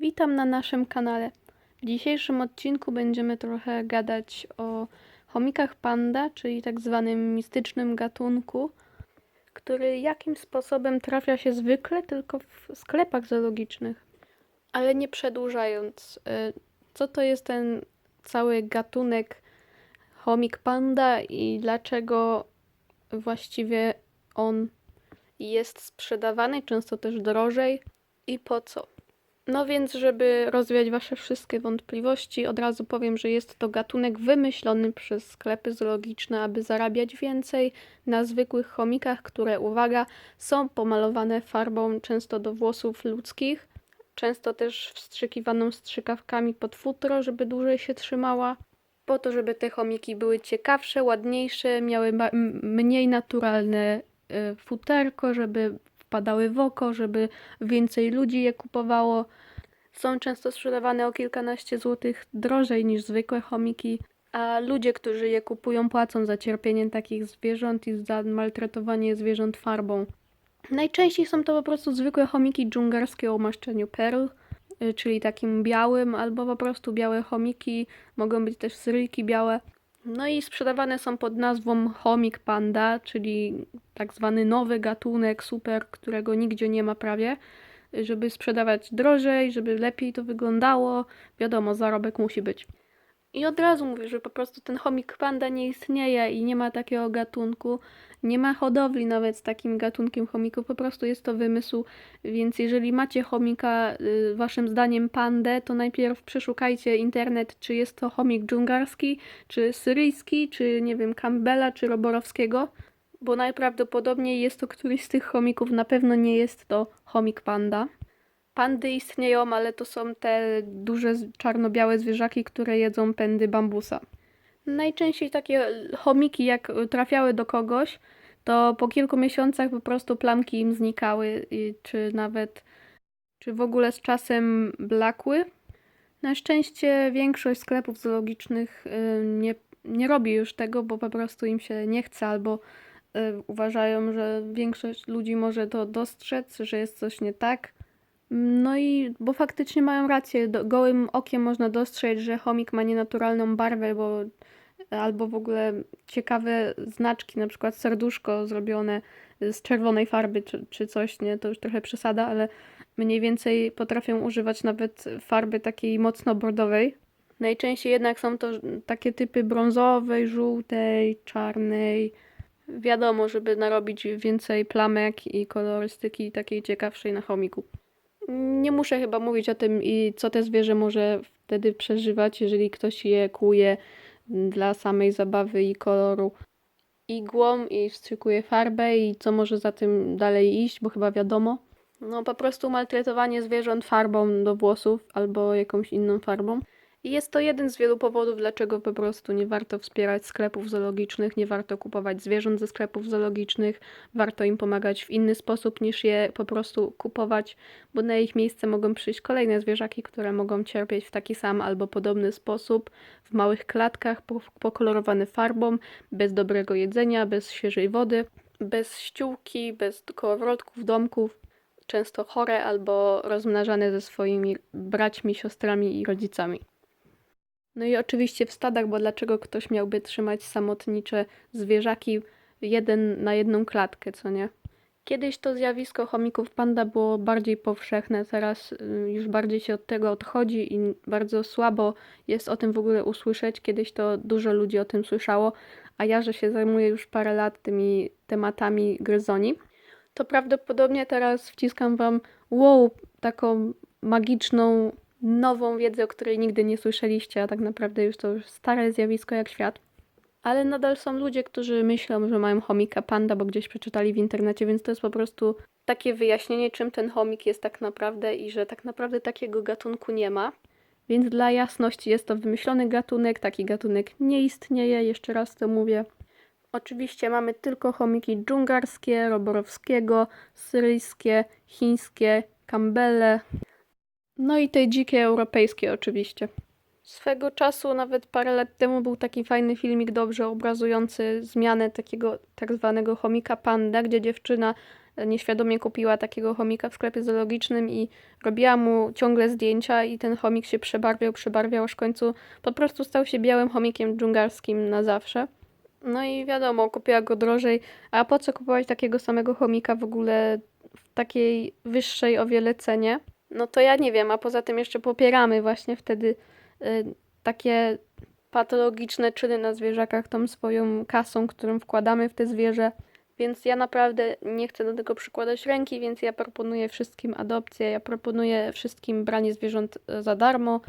Witam na naszym kanale. W dzisiejszym odcinku będziemy trochę gadać o chomikach panda, czyli tak zwanym mistycznym gatunku, który jakimś sposobem trafia się zwykle tylko w sklepach zoologicznych. Ale nie przedłużając, y, co to jest ten cały gatunek chomik panda i dlaczego właściwie on jest sprzedawany, często też drożej i po co? No więc, żeby rozwiać Wasze wszystkie wątpliwości, od razu powiem, że jest to gatunek wymyślony przez sklepy zoologiczne, aby zarabiać więcej na zwykłych chomikach, które, uwaga, są pomalowane farbą często do włosów ludzkich, często też wstrzykiwaną strzykawkami pod futro, żeby dłużej się trzymała, po to, żeby te chomiki były ciekawsze, ładniejsze, miały mniej naturalne y, futerko, żeby wpadały w oko, żeby więcej ludzi je kupowało. Są często sprzedawane o kilkanaście złotych drożej niż zwykłe chomiki, a ludzie, którzy je kupują, płacą za cierpienie takich zwierząt i za maltretowanie zwierząt farbą. Najczęściej są to po prostu zwykłe chomiki dżungarskie o umaszczeniu perl, y, czyli takim białym, albo po prostu białe chomiki, mogą być też syryjki białe. No i sprzedawane są pod nazwą chomik panda, czyli tak zwany nowy gatunek super, którego nigdzie nie ma prawie, żeby sprzedawać drożej, żeby lepiej to wyglądało. Wiadomo, zarobek musi być. I od razu mówię, że po prostu ten chomik panda nie istnieje i nie ma takiego gatunku. Nie ma hodowli nawet z takim gatunkiem chomików, po prostu jest to wymysł. Więc jeżeli macie chomika, y, waszym zdaniem pandę, to najpierw przeszukajcie internet, czy jest to chomik dżungarski, czy syryjski, czy nie wiem, Campbella, czy Roborowskiego, bo najprawdopodobniej jest to któryś z tych chomików, na pewno nie jest to chomik panda. Pandy istnieją, ale to są te duże czarno-białe zwierzaki, które jedzą pędy bambusa. Najczęściej takie chomiki, jak trafiały do kogoś, to po kilku miesiącach po prostu plamki im znikały, czy nawet, czy w ogóle z czasem blakły. Na szczęście większość sklepów zoologicznych y, nie, nie robi już tego, bo po prostu im się nie chce, albo y, uważają, że większość ludzi może to dostrzec, że jest coś nie tak. No i bo faktycznie mają rację, do, gołym okiem można dostrzec, że chomik ma nienaturalną barwę, bo albo w ogóle ciekawe znaczki, na przykład serduszko zrobione z czerwonej farby czy, czy coś, nie, to już trochę przesada, ale mniej więcej potrafią używać nawet farby takiej mocno bordowej. Najczęściej jednak są to takie typy brązowej, żółtej, czarnej. Wiadomo, żeby narobić więcej plamek i kolorystyki takiej ciekawszej na chomiku. Nie muszę chyba mówić o tym, i co te zwierzę może wtedy przeżywać, jeżeli ktoś je kłuje dla samej zabawy i koloru igłą i wstrzykuje farbę i co może za tym dalej iść, bo chyba wiadomo. No po prostu maltretowanie zwierząt farbą do włosów albo jakąś inną farbą. I jest to jeden z wielu powodów, dlaczego po prostu nie warto wspierać sklepów zoologicznych, nie warto kupować zwierząt ze sklepów zoologicznych, warto im pomagać w inny sposób niż je po prostu kupować, bo na ich miejsce mogą przyjść kolejne zwierzaki, które mogą cierpieć w taki sam albo podobny sposób, w małych klatkach po- pokolorowane farbą, bez dobrego jedzenia, bez świeżej wody, bez ściółki, bez kołowrotków, domków, często chore albo rozmnażane ze swoimi braćmi, siostrami i rodzicami. No i oczywiście w stadach, bo dlaczego ktoś miałby trzymać samotnicze zwierzaki jeden na jedną klatkę, co nie? Kiedyś to zjawisko chomików panda było bardziej powszechne, teraz y, już bardziej się od tego odchodzi i bardzo słabo jest o tym w ogóle usłyszeć. Kiedyś to dużo ludzi o tym słyszało, a ja, że się zajmuję już parę lat tymi tematami gryzoni, to prawdopodobnie teraz wciskam wam wow, taką magiczną, nową wiedzę, o której nigdy nie słyszeliście, a tak naprawdę już to już stare zjawisko jak świat. Ale nadal są ludzie, którzy myślą, że mają chomika panda, bo gdzieś przeczytali w internecie, więc to jest po prostu takie wyjaśnienie, czym ten chomik jest tak naprawdę i że tak naprawdę takiego gatunku nie ma. Więc dla jasności jest to wymyślony gatunek, taki gatunek nie istnieje, jeszcze raz to mówię. Oczywiście mamy tylko chomiki dżungarskie, roborowskiego, syryjskie, chińskie, kambele, no i te dzikie europejskie oczywiście. Swego czasu, nawet parę lat temu, był taki fajny filmik dobrze obrazujący zmianę takiego tak zwanego chomika panda, gdzie dziewczyna e, nieświadomie kupiła takiego chomika w sklepie zoologicznym i robiła mu ciągle zdjęcia i ten chomik się przebarwiał, przebarwiał, aż w końcu po prostu stał się białym chomikiem dżungarskim na zawsze. No i wiadomo, kupiła go drożej, a po co kupować takiego samego chomika w ogóle w takiej wyższej o wiele cenie? No to ja nie wiem, a poza tym jeszcze popieramy właśnie wtedy y, takie patologiczne czyny na zwierzakach tą swoją kasą, którą wkładamy w te zwierzę. Więc ja naprawdę nie chcę do tego przykładać ręki, więc ja proponuję wszystkim adopcję, ja proponuję wszystkim branie zwierząt e, za darmo.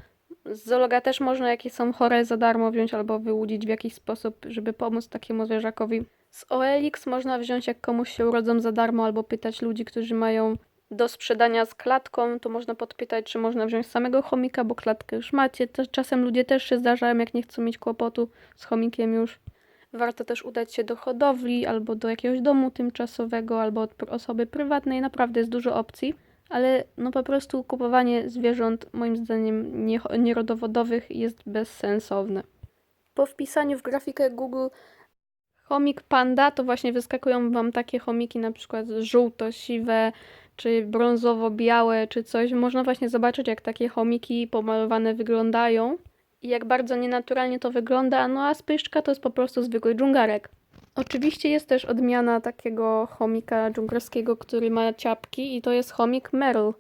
Z zoologa też można jakieś są chore za darmo wziąć albo wyłudzić w jakiś sposób, żeby pomóc takiemu zwierzakowi. Z OLX można wziąć jak komuś się urodzą za darmo albo pytać ludzi, którzy mają do sprzedania z klatką, to można podpytać, czy można wziąć samego chomika, bo klatkę już macie. Czasem ludzie też się zdarzają, jak nie chcą mieć kłopotu z chomikiem już. Warto też udać się do hodowli albo do jakiegoś domu tymczasowego, albo od osoby prywatnej. Naprawdę jest dużo opcji, ale no po prostu kupowanie zwierząt moim zdaniem nie, nierodowodowych jest bezsensowne. Po wpisaniu w grafikę Google chomik panda, to właśnie wyskakują Wam takie chomiki na przykład żółto-siwe, czy brązowo-białe, czy coś. Można właśnie zobaczyć, jak takie chomiki pomalowane wyglądają i jak bardzo nienaturalnie to wygląda, no a spyszczka to jest po prostu zwykły dżungarek. Oczywiście jest też odmiana takiego chomika dżungarskiego, który ma ciapki i to jest chomik Merle.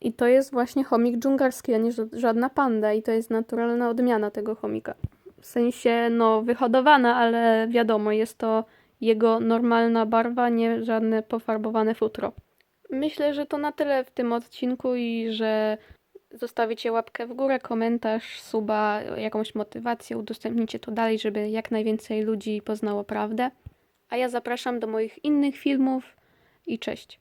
I to jest właśnie chomik dżungarski, a nie ża- żadna panda i to jest naturalna odmiana tego chomika. W sensie, no, wyhodowana, ale wiadomo, jest to jego normalna barwa, nie żadne pofarbowane futro. Myślę, że to na tyle w tym odcinku i że zostawicie łapkę w górę, komentarz, suba, jakąś motywację, udostępnicie to dalej, żeby jak najwięcej ludzi poznało prawdę. A ja zapraszam do moich innych filmów i cześć.